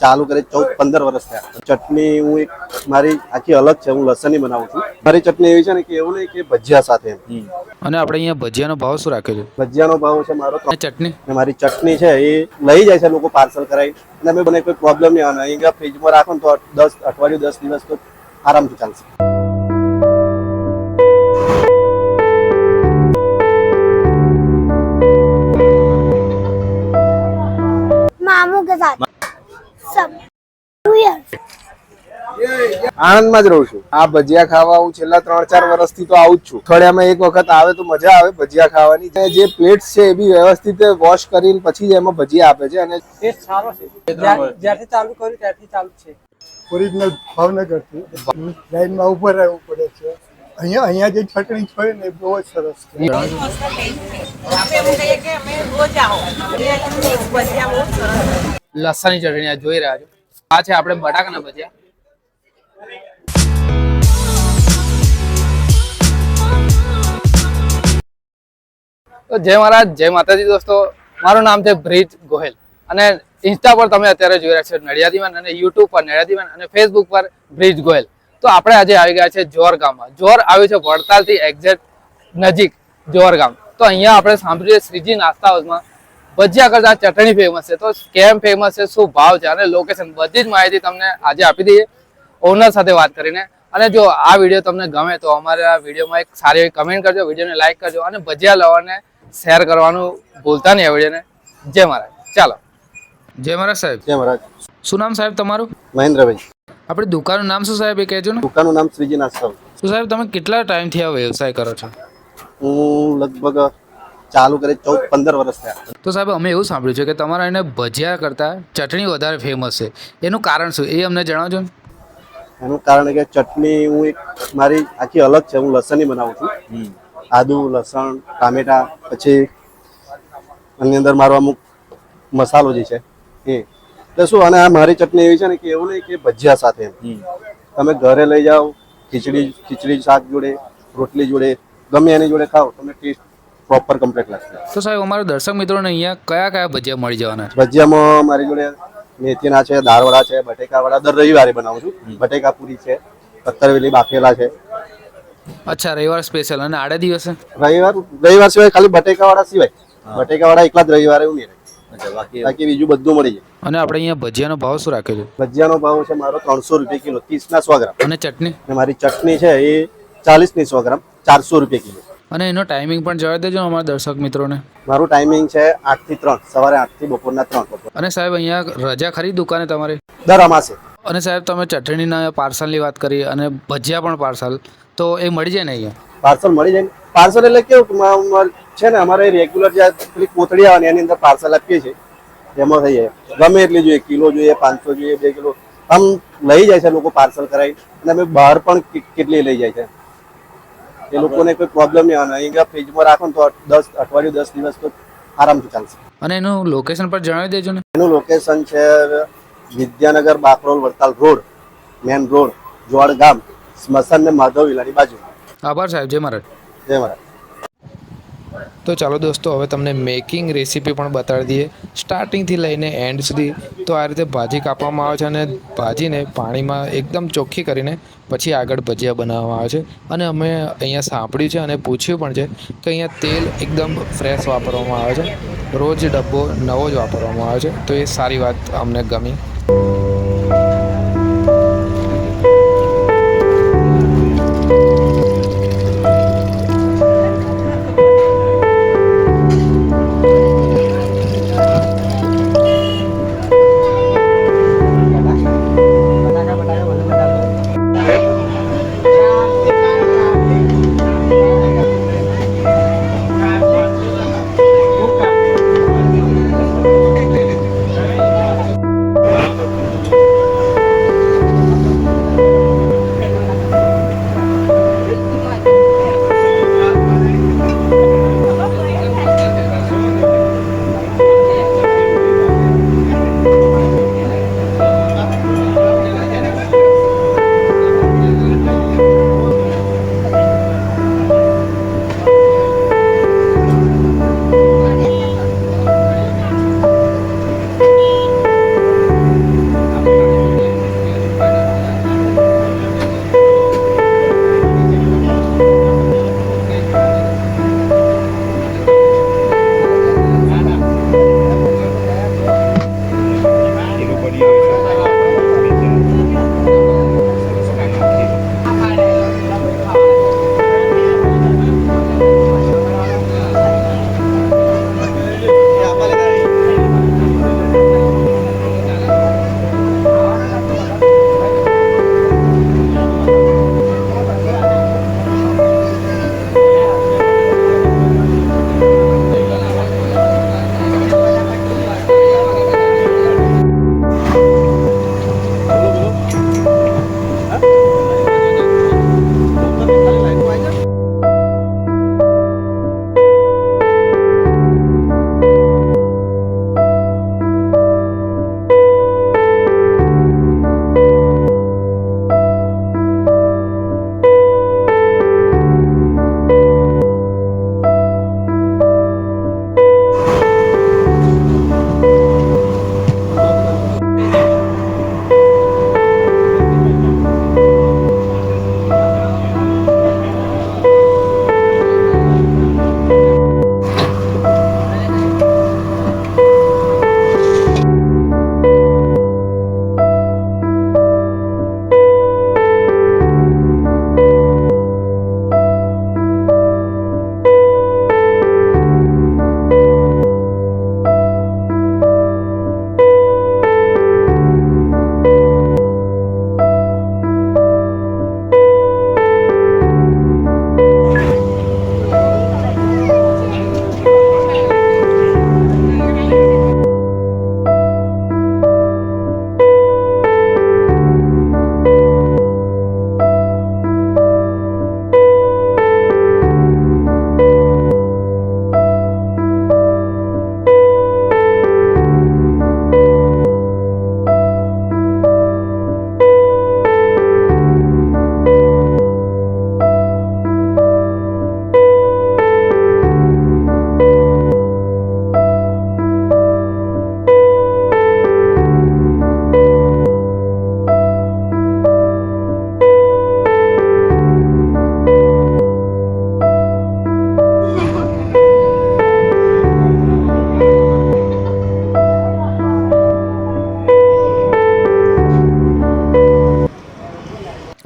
ચાલુ કરી ચૌદ પંદર વર્ષ થયા ચટણી હું એક મારી આખી અલગ છે હું લસણની બનાવું છું મારી ચટણી એવી છે ને કે એવું નહીં કે ભજીયા સાથે એમ અને આપણે અહીંયા ભજીયાનો ભાવ શું રાખ્યો છે ભજીયાનો ભાવ છે મારો ત્રણ- અને ચટણી અને મારી ચટણી છે એ લઈ જાય છે લોકો પાર્સલ કરાવી અને અમે મને કોઈ પ્રોબ્લેમ નહીં આવે અહીં ફ્રીજમાં રાખો ને તો દસ અઠવાડિયું દસ દિવસ તો આરામથી ચાલશે मामू के साथ આણંદમાં જ રહું છું. આ ભજીયા ખાવા હું છેલ્લા ત્રણ ચાર વર્ષથી તો આવું જ છું. અઠવાડિયામાં એક વખત આવે તો મજા આવે ભજીયા ખાવાની. જે પ્લેટ્સ છે એ બી વ્યવસ્થિત વોશ કરીને પછી જ એમાં ભજીયા આપે છે અને ટેસ્ટ સારો છે. જ્યારથી ચાલુ કર્યું ત્યારથી ચાલુ છે. ઓરિજિનલ ભાવનગરથી. લાઈનમાં ઊભો રહેવું પડે છે. અહીંયા અહીંયા જે ચટણી છે ને એ બહુ જ સરસ છે. લસણની ચટણી આ જોઈ રહ્યા છો. આ છે આપણે બટાકાના ભજીયા. તો જય મહારાજ, જય માતાજી દોસ્તો. મારું નામ છે બ્રિજ ગોહેલ. અને ઇન્સ્ટા પર તમે અત્યારે જોઈ રહ્યા છો નડિયાદીવાન અને યુટ્યુબ પર નડિયાદીવાન અને ફેસબુક પર બ્રિજ ગોહેલ. તો આપણે આજે આવી ગયા છે જોર ગામમાં. જોર આવ્યું છે વડતાલથી એક્ઝેક્ટ નજીક જોર ગામ. તો અહીંયા આપણે સાંભળ્યું છે શ્રીજી નાસ્તા હાઉસમાં. ભજીયા કરતા ચટણી ફેમસ છે. તો કેમ ફેમસ છે, શું ભાવ છે અને લોકેશન બધી જ માહિતી તમને આજે આપી દઈએ. ઓનર સાથે વાત કરીને. અને જો આ વીડિયો તમને ગમે તો અમારા વિડીયોમાં એક સારી એવી કમેન્ટ કરજો, વિડીયોને લાઈક કરજો અને ભજીયા લવાને શેર કરવાનું ભૂલતા નહીં આવડે જય મહારાજ. ચાલો. જય મહારાજ સાહેબ. જય મહારાજ. શું નામ સાહેબ તમારું? મહેન્દ્રભાઈ. આપણી દુકાનનું નામ શું સાહેબ એ કહેજો ને? દુકાનનું નામ શ્રીજી નાસ્તા શું સાહેબ તમે કેટલા ટાઈમથી આ વ્યવસાય કરો છો? હું લગભગ ચાલુ કરી ચૌદ પંદર વર્ષ થયા. તો સાહેબ અમે એવું સાંભળ્યું છે કે તમારા એને ભજીયા કરતાં ચટણી વધારે ફેમસ છે. એનું કારણ શું? એ અમને જણાવજો ને. એનું કારણ કે ચટણી હું એક મારી આખી અલગ છે. હું લસણની બનાવું છું. આદુ લસણ ટામેટા પછી એની અંદર મારો અમુક મસાલો જે છે એ. તો શું અને આ મારી ચટણી એવી છે ને કે એવું નહીં કે ભજીયા સાથે તમે ઘરે લઈ જાઓ ખીચડી ખીચડી શાક જોડે રોટલી જોડે ગમે એની જોડે ખાઓ તમને ટેસ્ટ પ્રોપર કમ્પ્લીટ લાગશે. તો સાહેબ અમારા દર્શક મિત્રોને અહીંયા કયા કયા ભજીયા મળી જવાના છે? ભજીયામાં મારી જોડે મેથીના છે દાળવડા છે બટેકાવાળા. દર રવિવારે બનાવું છું. બટેકા પૂરી છે પત્તરવેલી બાફેલા છે અચ્છા રવિવાર સ્પેશિયલ અને આડે દિવસે? રવિવાર રવિવાર સિવાય ખાલી બટેકાવાળા સિવાય. બટેકાવાળા એકલા જ રવિવારે એવું નહીં બાકી બીજું બધું મળી જાય. અને આપણે અહીંયા ભજીયાનો ભાવ શું રાખ્યો છે ભજીયાનો ભાવ છે મારો ત્રણસો રૂપિયા કિલો ત્રીસના સો ગ્રામ. અને ચટણી? મારી ચટણી છે એ ચાલીસની સો ગ્રામ ચારસો રૂપિયા કિલો. અને એનો ટાઈમિંગ પણ જણાવી દેજો અમારા દર્શક મિત્રોને. મારું ટાઈમિંગ છે આઠથી ત્રણ સવારે આઠથી બપોરના ત્રણ અને સાહેબ અહીંયા રજા ખરી દુકાને તમારે? દર અમાસે. અને સાહેબ તમે ચટણીના પાર્સલની વાત કરી અને ભજીયા પણ પાર્સલ. તો એ મળી જાય ને અહીંયા? પાર્સલ મળી જાય પાર્સલ એટલે કેવું છે ને અમારે રેગ્યુલર જે પેલી કોથળી આવે એની અંદર પાર્સલ આપીએ છીએ. એમાં થઈ જાય ગમે એટલી જોઈએ કિલો જોઈએ પાંચસો જોઈએ બે કિલો. આમ લઈ જાય છે લોકો પાર્સલ કરાવી અને અમે બહાર પણ કેટલી લઈ જાય છે. એ લોકોને કોઈ પ્રોબ્લેમ નહીં આવે અહીંયા ફ્રીજમાં રાખો ને તો દસ અઠવાડિયું દસ દિવસ તો આરામથી ચાલશે. અને એનું લોકેશન પર જણાવી દેજો ને. એનું લોકેશન છે Vidyanagar Bakrol Vadtal road main road જોડ ગામ. સ્મશાન ને માધવ વિલાની બાજુ. આભાર સાહેબ જય મહારાજ જય મહારાજ તો ચાલો દોસ્તો હવે તમને મેકિંગ રેસીપી પણ બતાડી દઈએ. સ્ટાર્ટિંગથી લઈને એન્ડ સુધી તો આ રીતે ભાજી કાપવામાં આવે છે અને ભાજીને પાણીમાં એકદમ ચોખ્ખી કરીને પછી આગળ ભજીયા બનાવવામાં આવે છે. અને અમે અહીંયા સાંભળ્યું છે અને પૂછ્યું પણ છે કે અહીંયા તેલ એકદમ ફ્રેશ વાપરવામાં આવે છે. રોજ ડબ્બો નવો જ વાપરવામાં આવે છે. તો એ સારી વાત અમને ગમી.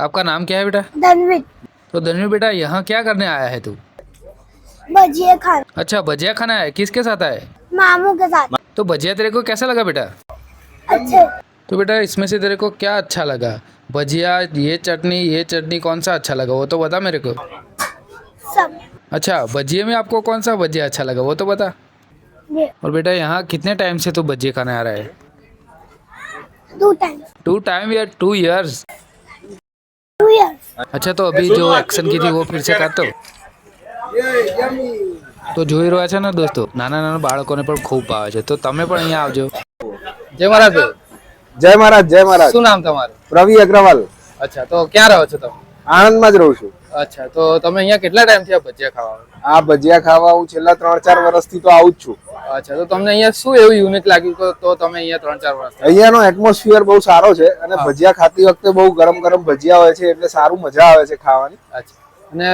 आपका नाम क्या है बेटा? धनवीर। तो धनवीर बेटा यहाँ क्या करने आया है तू? भजिया खान। अच्छा भजिया खाना है? किसके साथ है? मामू के साथ। तो भजिया तेरे को कैसा लगा बेटा? अच्छे। तो बेटा इसमें से तेरे को क्या अच्छा लगा? भजिया ये चटनी ये चटनी कौन सा अच्छा लगा? वो तो बता मेरे को। सब। अच्छा भजिए में आपको कौन सा भजिया अच्छा लगा वो तो बता। और बेटा यहाँ कितने टाइम से तू भजिए खाने आ रहा है? टू टाइम्स टू टाइम या टू इयर्स टू इयर्स अच्छा तो अभी जो एक्शन की थी वो फिर से કાઢતો તો જોઈ રહ્યા છે ને દોસ્તો નાના નાના બાળકોને પણ ખૂબ ભાવે છે તો તમે પણ અહીંયા આવજો જય મહારાજ જય મહારાજ જય મહારાજ શું નામ તમારું રવિ અગ્રવાલ અચ્છા તો ક્યાં રહો છો તમે આણંદમાં જ રહું છું અચ્છા તો તમે અહીંયા કેટલા ટાઈમથી આ ભજીયા ખાવા આ ભજીયા ખાવા હું છેલ્લા ત્રણ ચાર વર્ષથી તો આવું જ છું. અચ્છા તો તમને અહીંયા શું એવું યુનિક લાગ્યું કે તો તમે અહીંયા ત્રણ ચાર વર્ષ અહીંયાનો એટમોસ્ફિયર બહુ સારો છે અને ભજીયા ખાતી વખતે બહુ ગરમ ગરમ ભજીયા હોય છે એટલે સારું મજા આવે છે ખાવાની. અચ્છા અને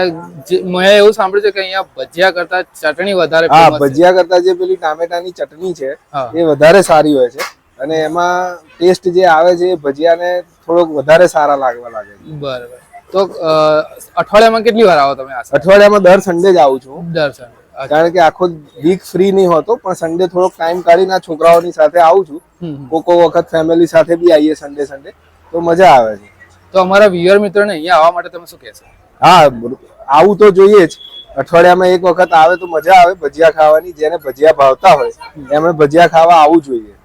મેં એવું સાંભળ્યું છે કે અહીંયા ભજીયા કરતા ચટણી વધારે હા ભજીયા કરતા જે પેલી ટામેટાની ચટણી છે એ વધારે સારી હોય છે અને એમાં ટેસ્ટ જે આવે છે એ ભજીયાને થોડોક વધારે સારા લાગવા લાગે છે. બરાબર. તો અઠવાડિયામાં કેટલી વાર આવો તમે અઠવાડિયામાં દર સન્ડે જ આવું છું. દર સન્ડે કારણ કે આખો વીક ફ્રી નહીં હોતો પણ સન્ડે થોડોક ટાઈમ કાઢીને આ છોકરાઓની સાથે આવું છું. કોકો વખત ફેમિલી સાથે બી આવીએ સન્ડે સન્ડે તો મજા આવે છે. તો અમારા વ્યુઅર મિત્રોને અહીંયા આવવા માટે તમે શું કહેશો? હા આવું તો જોઈએ જ. અઠવાડિયામાં એક વખત આવે તો મજા આવે ભજીયા ખાવાની જેને ભજીયા ભાવતા હોય એમણે ભજીયા ખાવા આવવું જોઈએ.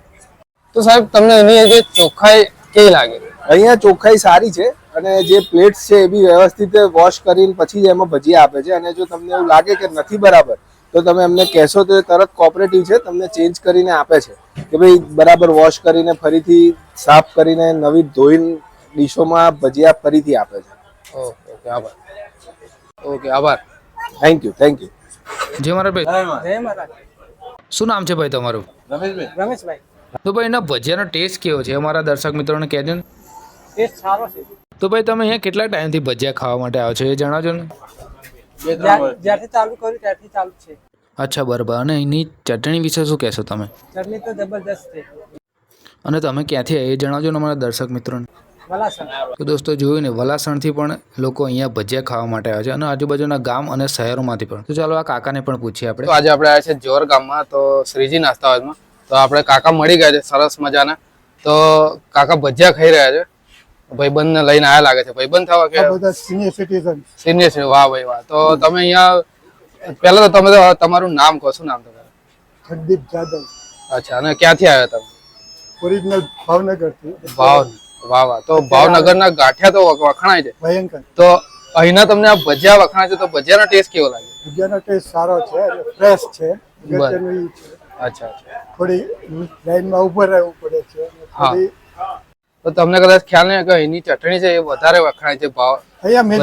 તો સાહેબ તમને એની ચોખ્ખાઈ કેવી લાગે? અહીંયા ચોખ્ખાઈ સારી છે. અને જે પ્લેટ્સ છે એ બી વ્યવસ્થિત વોશ કરીને પછી જ એમાં ભજીયા આપે છે. અને જો તમને એવું લાગે કે નથી બરાબર તો તમે એમને કહેશો તો એ તરત કોઓપરેટિવ છે તમને ચેન્જ કરીને આપે છે. કે ભાઈ બરાબર વોશ કરીને ફરીથી સાફ કરીને નવી ધોઈને ડીશોમાં ભજીયા ફરીથી આપે છે. ઓકે ઓકે આભાર. ઓકે આભાર. થેન્ક યુ થેન્ક યુ જે મારા ભાઈ જય મહારાજ શું નામ છે ભાઈ તમારું? રમેશભાઈ. તો ભાઈ એના ભજીયાનો ટેસ્ટ કેવો છે? અમારા દર્શક મિત્રોને કહેજો ટેસ્ટ સારો છે. તો ભાઈ તમે અહીંયા કેટલા ટાઈમથી ભજીયા ખાવા માટે આવો છો એ જણાવજો ને. જ્યાં- જ્યારથી ચાલુ કર્યું ત્યારથી ચાલુ છે. અચ્છા બરાબર. અને એની ચટણી વિશે શું કહેશો તમે? ચટણી તો જબરદસ્ત છે. અને તમે ક્યાંથી એ જણાવજો ને અમારા દર્શક મિત્રોને. વલાસણ. તો દોસ્તો જોયું ને વલાસણથી પણ લોકો અહીંયા ભજીયા ખાવા માટે આવે છે અને આજુબાજુના ગામ અને શહેરોમાંથી પણ. તો ચાલો આ કાકાને પણ પૂછીએ આપણે. આજે આપણે આવ્યા છે જોર ગામમાં તો શ્રીજી નાસ્તા હાઉસમાં તો આપણે કાકા મળી ગયા છે સરસ મજાના. તો કાકા ભજીયા ખાઈ રહ્યા છે. ભાઈબંધને લઈને આયા લાગે છે. ભાઈબંધ થવા કે બધા સિનિયર સિટીઝન સિનિયર છે વાહ ભાઈ વાહ. તો તમે અહીંયા પહેલા તો તમે તમારું નામ કહો શું નામ તમારું? જગદીપ જાદવ. અચ્છા અને ક્યાંથી આવ્યા તમે? ઓરિજિનલ ભાવનગરથી. ભાવ વાહ વાહ. તો ભાવનગરના ગાંઠિયા તો વખણાય છે. ભયંકર. તો અહીંના તમને આ ભજીયા વખણાય છે તો ભજીયાનો ટેસ્ટ કેવો લાગે? ભજીયાનો ટેસ્ટ સારો છે ફ્રેશ છે અચ્છા થોડી લાઈનમાં ઊભો રહેવું પડે છે. થોડી તો તમને કદાચ ખ્યાલ નહીં કે અહીંની ચટણી છે એ વધારે વખણાય છે ભાવ. અહીંયા મેં.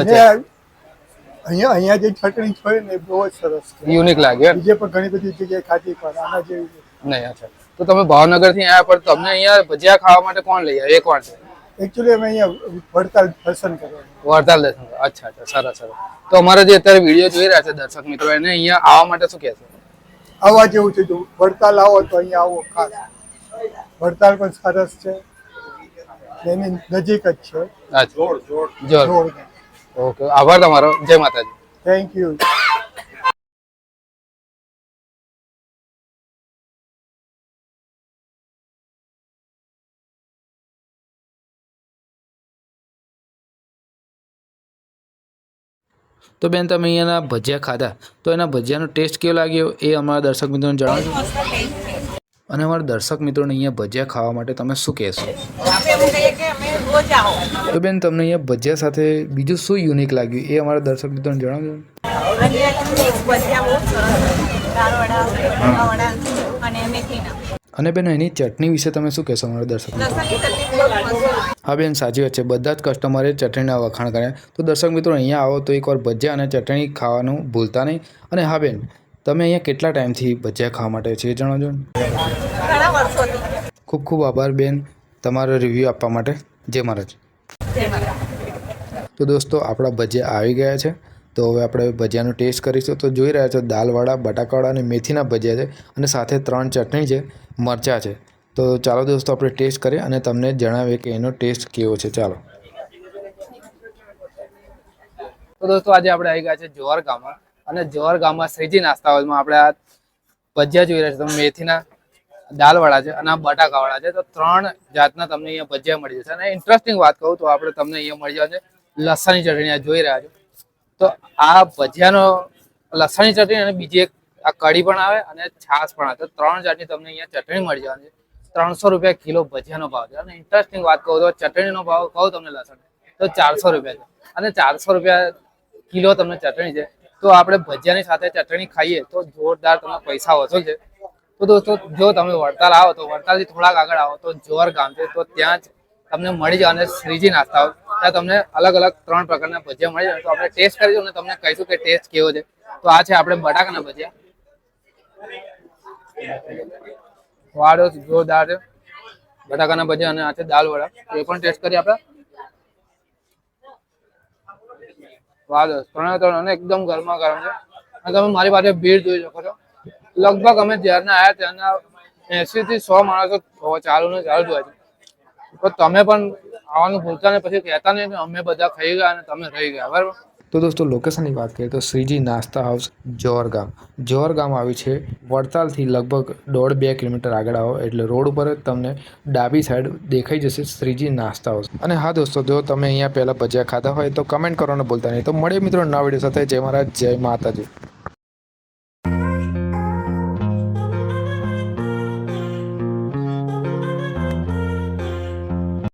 અહીંયા અહીંયા જે ચટણી છે ને બહુ જ સરસ યુનિક લાગે? બીજે પણ ઘણી બધી જગ્યાએ ખાધી પણ આના જેવી નહીં અચ્છા. તો તમે ભાવનગરથી આવ્યા પણ તમને અહીંયા ભજીયા ખાવા માટે કોણ લઈ આવ્યા? એ કોણ છે. એકચ્યુઅલી અમે અહીંયા વડતાલ દર્શન કરવા. વડતાલ દર્શન અચ્છા અચ્છા સરસ સરસ. તો અમારા જે અત્યારે વીડિયો જોઈ રહ્યા છે દર્શક મિત્રો એને અહીંયા આવવા માટે શું કહેશો આવવા જેવું છે જો વડતાલ આવો તો અહીંયા આવો ખાસ. વડતાલ પણ સરસ છે. એની નજીક જ છે. જોડ ઓકે આભાર તમારો. જય માતાજી. થેન્ક યુ તો બેન તમે અહીંયાના ભજીયા ખાધા. તો એના ભજીયાનો ટેસ્ટ કેવો લાગ્યો એ અમારા દર્શક મિત્રોને જણાવજો. અને અમારા દર્શક મિત્રોને અહીંયા ભજીયા ખાવા માટે તમે શું કહેશો? તો બેન તમને અહીંયા ભજીયા સાથે બીજું શું યુનિક લાગ્યું? એ અમારા દર્શક મિત્રોને જણાવજો. અને બેન એની ચટણી વિશે તમે શું કહેશો અમારા દર્શક હા બેન સાચી વાત છે. બધા જ કસ્ટમરે ચટણીના વખાણ કર્યા. તો દર્શક મિત્રો અહીંયા આવો તો એકવાર ભજીયા અને ચટણી ખાવાનું ભૂલતા નહીં. અને હા બેન તમે અહીંયા કેટલા ટાઈમથી ભજીયા ખાવા માટે છે એ જણાવજો ને? ખૂબ ખૂબ આભાર બેન તમારો રિવ્યૂ આપવા માટે. જય મહારાજ. તો દોસ્તો આપણા ભજીયા આવી ગયા છે. તો હવે આપણે ભજીયાનો ટેસ્ટ કરીશું. તો જોઈ રહ્યા છો દાલવાળા બટાકાવાળા અને મેથીના ભજીયા છે અને સાથે ત્રણ ચટણી છે મરચાં છે. તો ચાલો દોસ્તો આપણે ટેસ્ટ કરીએ અને તમને જણાવીએ કે એનો ટેસ્ટ કેવો છે. ચાલો. તો દોસ્તો આજે આપણે આવી ગયા છે જોહર ગામમાં. અને જોર ગામમાં શ્રીજી નાસ્તા હાઉસમાં આપણે આ ભજીયા જોઈ રહ્યા છે. તમે મેથીના દાલવાળા છે અને આ બટાકાવાળા છે. તો ત્રણ જાતના તમને અહીંયા ભજીયા મળી જશે. અને ઇન્ટરેસ્ટિંગ વાત કહું તો આપણે તમને અહીંયા મળી જશે લસણની ચટણી જોઈ રહ્યા છો. તો આ ભજીયાનો લસણની ચટણી અને બીજી એક આ કઢી પણ આવે અને છાશ પણ આવે. ત્રણ જાતની તમને અહીંયા ચટણી મળી જવાની છે. ત્રણસો રૂપિયા કિલો ભજીયાનો ભાવ છે. અને ઇન્ટરેસ્ટિંગ વાત કહું તો ચટણીનો ભાવ કહું તમને લસણ તો ચારસો રૂપિયા છે. અને ચારસો રૂપિયા કિલો તમને ચટણી છે. તો આપણે ભજીયાની સાથે ચટણી ખાઈએ તો જોરદાર તમને પૈસા ઓછો છે. તો દોસ્તો, જો તમે વડતાલ આવો તો વડતાલથી થોડાક આગળ આવો તો જોર ગામ છે તો ત્યાં જ તમને મળી જાય અને શ્રીજી નાસ્તા ત્યાં તમને અલગ અલગ ત્રણ પ્રકારના ભજીયા મળી જાય. તો આપણે ટેસ્ટ કરીશું અને તમને કહીશું કે ટેસ્ટ કેવો છે. તો આ છે આપણે બટાકાના ભજીયા. વાળો જોરદાર છે. બટાકાના ભજીયા અને આ છે દાલ વડા. એ પણ ટેસ્ટ કરીએ આપણે. વાહ ત્રણે ત્રણ અને એકદમ ગરમા ગરમ છે. અને તમે મારી પાસે ભીડ જોઈ શકો છો. લગભગ અમે જ્યારના આવ્યા ત્યારના એસી થી સો માણસો ચાલુ ને ચાલુ જ હોય છે. તો તમે પણ આવવાનું ભૂલતા ને પછી કહેતા નહીં અમે બધા ખાઈ ગયા અને તમે રહી ગયા, બરાબર? તો દોસ્તો લોકેશનની વાત કરીએ તો શ્રીજી નાસ્તા હાઉસ જોર ગામ જોર ગામ આવ્યું છે. વડતાલથી લગભગ દોઢ બે કિલોમીટર આગળ આવો. એટલે રોડ ઉપર તમને ડાબી સાઈડ દેખાઈ જશે શ્રીજી નાસ્તા હાઉસ અને હા દોસ્તો, જો તમે અહીંયા પહેલાં ભજીયા ખાધા હોય તો કમેન્ટ કરવાનું ભૂલતા નહીં. તો મળીએ મિત્રો નવા વીડિયો સાથે. જય મહારાજ, જય માતાજી.